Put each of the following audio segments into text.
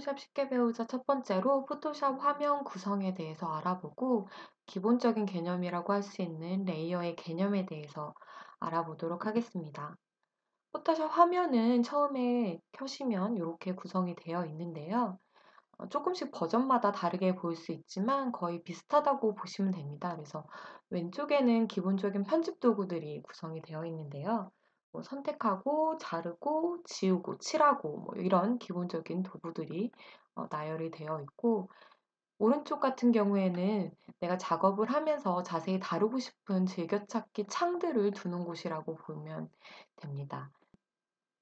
포토샵 쉽게 배우자 첫 번째로 포토샵 화면 구성에 대해서 알아보고 기본적인 개념이라고 할 수 있는 레이어의 개념에 대해서 알아보도록 하겠습니다. 포토샵 화면은 처음에 켜시면 이렇게 구성이 되어 있는데요. 어, 조금씩 버전마다 다르게 보일 수 있지만 거의 비슷하다고 보시면 됩니다. 그래서 왼쪽에는 기본적인 편집 도구들이 구성이 되어 있는데요. 뭐 선택하고 자르고 지우고 칠하고 뭐 이런 기본적인 도구들이 어, 나열이 되어 있고 오른쪽 같은 경우에는 내가 작업을 하면서 자세히 다루고 싶은 즐겨찾기 창들을 두는 곳이라고 보면 됩니다.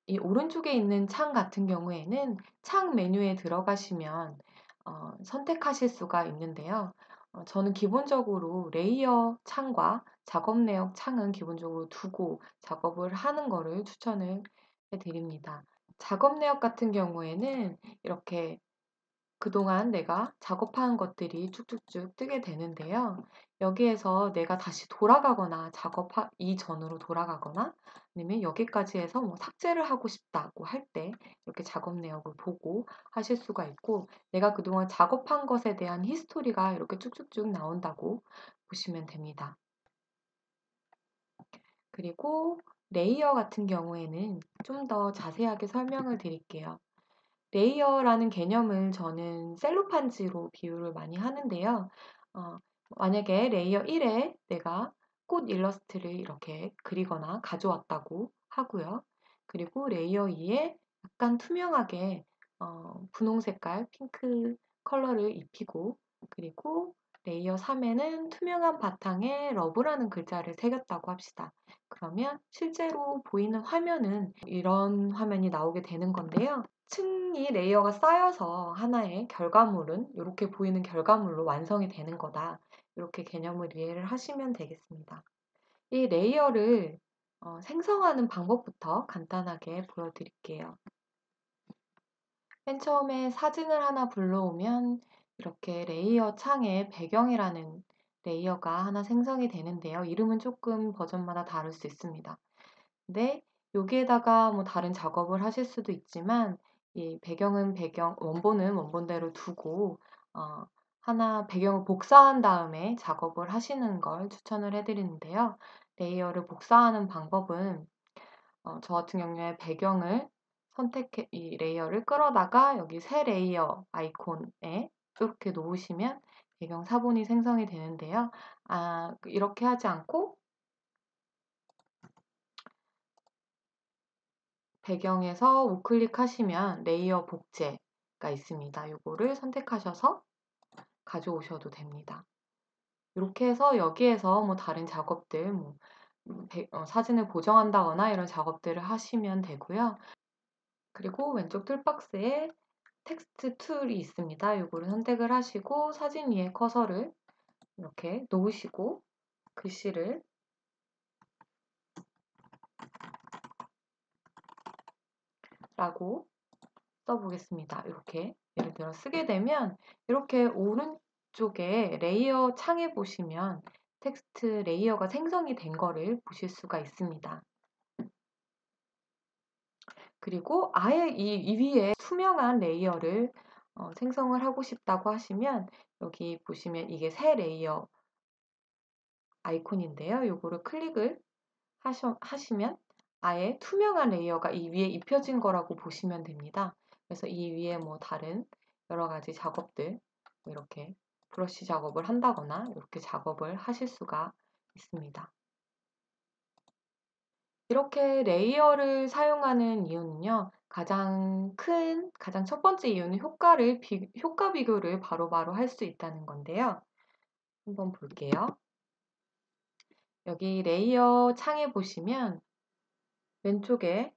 이 오른쪽에 있는 창 같은 경우에는 창 메뉴에 들어가시면 어, 선택하실 수가 있는데요. 어, 저는 기본적으로 레이어 창과 작업 내역 창은 기본적으로 두고 작업을 하는 거를 추천을 해드립니다. 작업 내역 같은 경우에는 이렇게 그동안 내가 작업한 것들이 쭉쭉쭉 뜨게 되는데요. 여기에서 내가 다시 돌아가거나 작업 이전으로 돌아가거나 아니면 여기까지 해서 뭐 삭제를 하고 싶다고 할 때 이렇게 작업 내역을 보고 하실 수가 있고 내가 그동안 작업한 것에 대한 히스토리가 이렇게 쭉쭉쭉 나온다고 보시면 됩니다. 그리고 레이어 같은 경우에는 좀 더 자세하게 설명을 드릴게요. 레이어라는 개념을 저는 셀로판지로 비유를 많이 하는데요. 어, 만약에 레이어 1에 내가 꽃 일러스트를 이렇게 그리거나 가져왔다고 하고요. 그리고 레이어 2에 약간 투명하게 어, 분홍 색깔 핑크 컬러를 입히고 그리고 레이어 3에는 투명한 바탕에 러브라는 글자를 새겼다고 합시다. 그러면 실제로 보이는 화면은 이런 화면이 나오게 되는 건데요. 층이 레이어가 쌓여서 하나의 결과물은 이렇게 보이는 결과물로 완성이 되는 거다. 이렇게 개념을 이해를 하시면 되겠습니다. 이 레이어를 어, 생성하는 방법부터 간단하게 보여드릴게요. 맨 처음에 사진을 하나 불러오면 이렇게 레이어 창에 배경이라는 레이어가 하나 생성이 되는데요. 이름은 조금 버전마다 다를 수 있습니다. 근데 여기에다가 뭐 다른 작업을 하실 수도 있지만 이 배경은 배경, 원본은 원본대로 두고 어, 하나 배경을 복사한 다음에 작업을 하시는 걸 추천을 해드리는데요. 레이어를 복사하는 방법은 어, 저 같은 경우에 배경을 선택해 이 레이어를 끌어다가 여기 새 레이어 아이콘에 이렇게 놓으시면 배경 사본이 생성이 되는데요. 아, 이렇게 하지 않고 배경에서 우클릭하시면 레이어 복제가 있습니다. 이거를 선택하셔서 가져오셔도 됩니다. 이렇게 해서 여기에서 뭐 다른 작업들, 뭐 어, 사진을 보정한다거나 이런 작업들을 하시면 되고요. 그리고 왼쪽 툴박스에 텍스트 툴이 있습니다. 이거를 선택을 하시고 사진 위에 커서를 이렇게 놓으시고 글씨를 라고 써보겠습니다. 이렇게 예를 들어 쓰게 되면 이렇게 오른쪽에 레이어 창에 보시면 텍스트 레이어가 생성이 된 거를 보실 수가 있습니다. 그리고 아예 이, 이 위에 투명한 레이어를 어, 생성을 하고 싶다고 하시면 여기 보시면 이게 새 레이어 아이콘인데요. 요거를 클릭을 하셔, 하시면 아예 투명한 레이어가 이 위에 입혀진 거라고 보시면 됩니다. 그래서 이 위에 뭐 다른 여러 가지 작업들 뭐 이렇게 브러쉬 작업을 한다거나 이렇게 작업을 하실 수가 있습니다. 이렇게 레이어를 사용하는 이유는요. 가장 큰, 가장 첫 번째 이유는 효과를, 비, 효과 비교를 바로바로 할 수 있다는 건데요. 한번 볼게요. 여기 레이어 창에 보시면 왼쪽에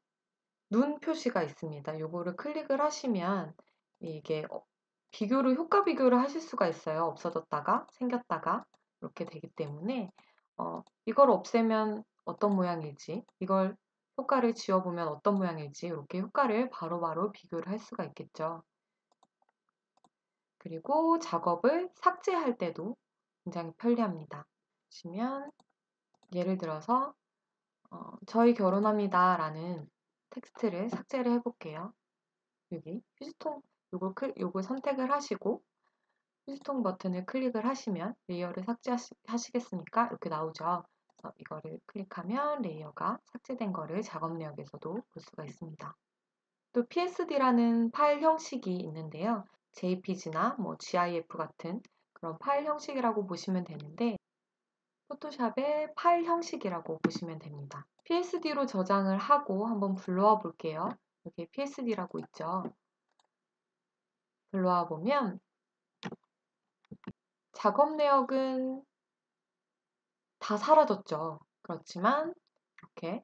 눈 표시가 있습니다. 요거를 클릭을 하시면 이게 어, 비교를 효과 비교를 하실 수가 있어요. 없어졌다가 생겼다가 이렇게 되기 때문에 어, 이걸 없애면 어떤 모양일지 이걸 효과를 지워보면 어떤 모양일지 이렇게 효과를 바로바로 바로 비교를 할 수가 있겠죠. 그리고 작업을 삭제할 때도 굉장히 편리합니다. 보시면 예를 들어서 어, 저희 결혼합니다 라는 텍스트를 삭제를 해볼게요. 여기 휴지통 요걸, 클, 요걸 선택을 하시고 휴지통 버튼을 클릭을 하시면 레이어를 삭제하시겠습니까? 이렇게 나오죠. 이거를 클릭하면 레이어가 삭제된 거를 작업 내역에서도 볼 수가 있습니다. 또 PSD라는 파일 형식이 있는데요. JPG나 뭐 GIF 같은 그런 파일 형식이라고 보시면 되는데 포토샵의 파일 형식이라고 보시면 됩니다. PSD로 저장을 하고 한번 불러와 볼게요. 여기 PSD라고 있죠. 불러와 보면 작업 내역은 다 사라졌죠. 그렇지만 이렇게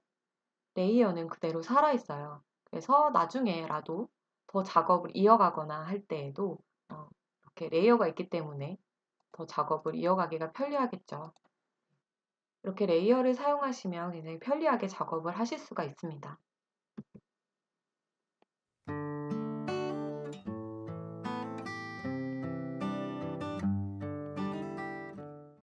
레이어는 그대로 살아있어요. 그래서 나중에라도 더 작업을 이어가거나 할 때에도 어, 이렇게 레이어가 있기 때문에 더 작업을 이어가기가 편리하겠죠. 이렇게 레이어를 사용하시면 굉장히 편리하게 작업을 하실 수가 있습니다.